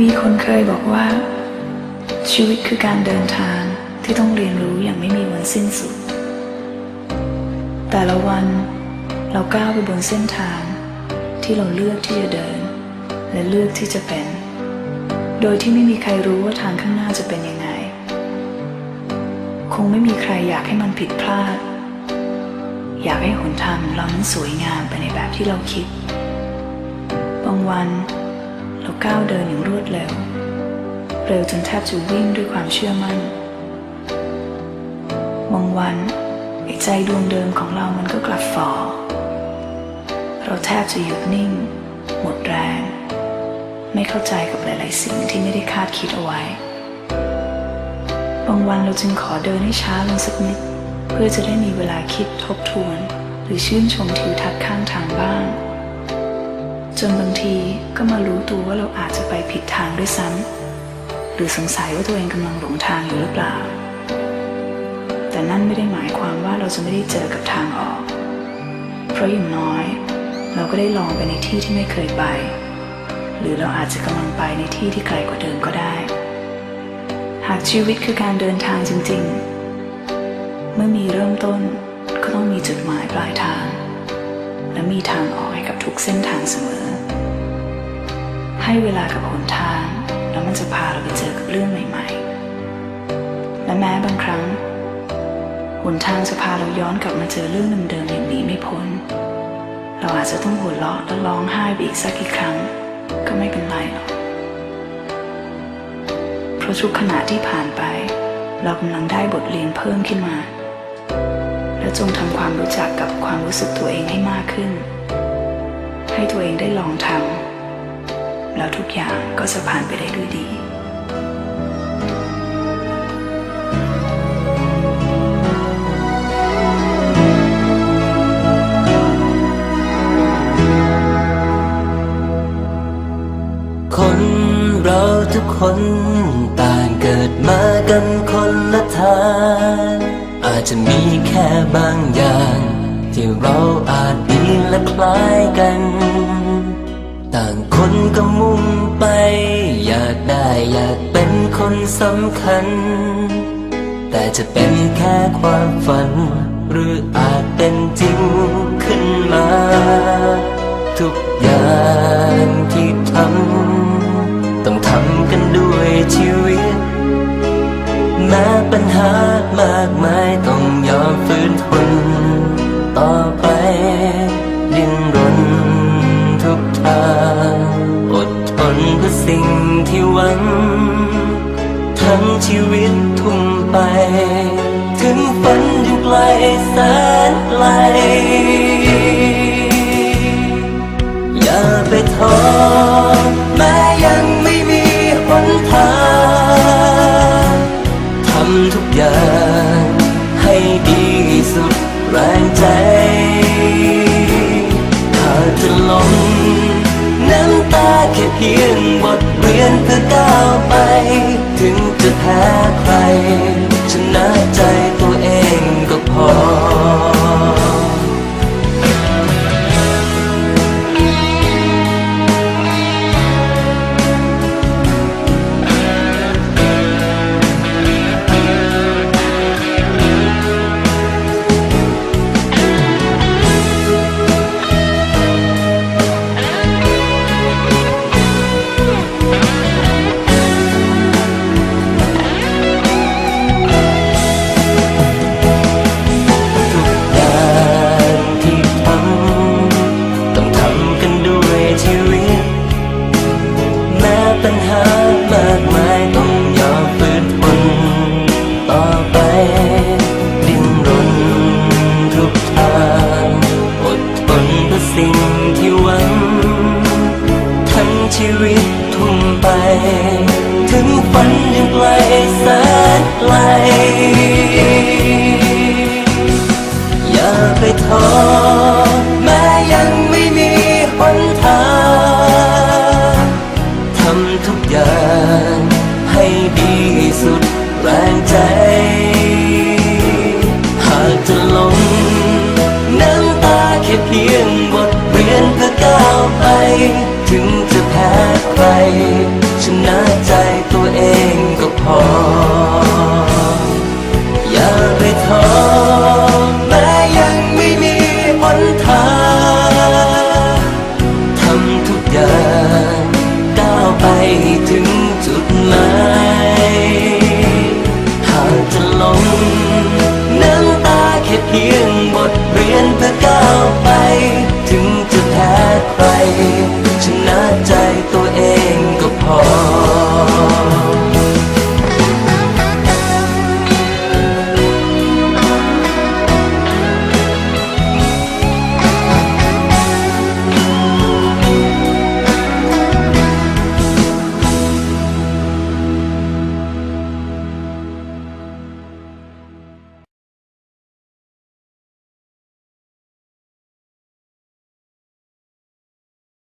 มีคนเคยบอกว่า ชีวิตคือการเดินทางที่ต้องเรียนรู้อย่างไม่มีวันสิ้นสุด แต่ละวันเราก้าวไปบนเส้นทางที่เราเลือกที่จะเดิน และเลือกที่จะเป็น โดยที่ไม่มีใครรู้ว่าทางข้างหน้าจะเป็นยังไง คงไม่มีใครอยากให้มันผิดพลาด อยากให้หนทางของเรานั้นสวยงามไปในแบบที่เราคิด บางวัน เราก้าวเดินอย่างรวดเร็ว เร็วจนแทบจะวิ่งด้วยความเชื่อมั่นบางวันไอ้ใจดวงเดิมของเรามันก็กลับฝ่อ เราแทบจะหยุดนิ่ง หมดแรง ไม่เข้าใจกับหลาย ๆ สิ่งที่ไม่ได้คาดคิดเอาไว้ บางวันเราจึงขอเดินให้ช้าลงสักนิด เพื่อจะได้มีเวลาคิดทบทวน หรือชื่นชมทิวทัศน์ข้างทางบ้าง จนบางทีก็มารู้ตัวว่าเราอาจจะไปผิดทางด้วยซ้ำหรือสงสัยว่าตัวเองกำลังหลงทางอยู่หรือเปล่า แต่นั่นไม่ได้หมายความว่าเราจะไม่ได้เจอกับทางออก เพราะอย่างน้อย เราก็ได้ลองไปในที่ที่ไม่เคยไป หรือเราอาจจะกำลังไปในที่ที่ไกลกว่าเดิมก็ได้ หากชีวิตคือการเดินทางจริง ๆ เมื่อมีเริ่มต้นก็ต้องมีจุดหมายปลายทาง และมีทางออกให้กับทุกเส้นทางเสมอ ให้เวลากับหนทาง แล้วมันจะพาเราไปเจอกับเรื่องใหม่ ๆ และแม้บางครั้งหนทางจะพาเราย้อนกลับมาเจอเรื่องเดิมๆอย่างหนีไม่พ้น เราอาจจะต้องหัวเราะและร้องไห้ไปอีกสักกี่ครั้ง ก็ไม่เป็นไรหรอก เพราะทุกขณะที่ผ่านไป เรากำลังได้บทเรียนเพิ่มขึ้นมา และจงทำความรู้จักกับความรู้สึกตัวเองให้มากขึ้น ให้ตัวเองได้ลองทำแล้วทุกอย่างก็จะผ่านไปได้ด้วยดีคนเราทุกคนต่างเกิดมากันคนละทาง จจะมีแค่บางอย่าง ที่เราอาจดีและคล้ายกัน ต่างคนก็มุ่งไป อยากได้อยากเป็นคนสำคัญ แต่จะเป็นแค่ความฝัน หรืออาจเป็นจริงขึ้นมา ทุกอย่างที่ทำ ฝื ค่เพียงบทเรียนเพื่อก้าวไป ถึงจะแพ้ใคร ชนะใจตัวเองก็พอ ปัญหามากมายต้องยอมฝืนทนต่อไป ดิ้นรนทุกทางอดทนเพื่อสิ่งที่หวัง ทั้งชีวิตทุ่มไป ถึงฝันยังไกลแสนไกล ชนะใจตัวเองก็พอ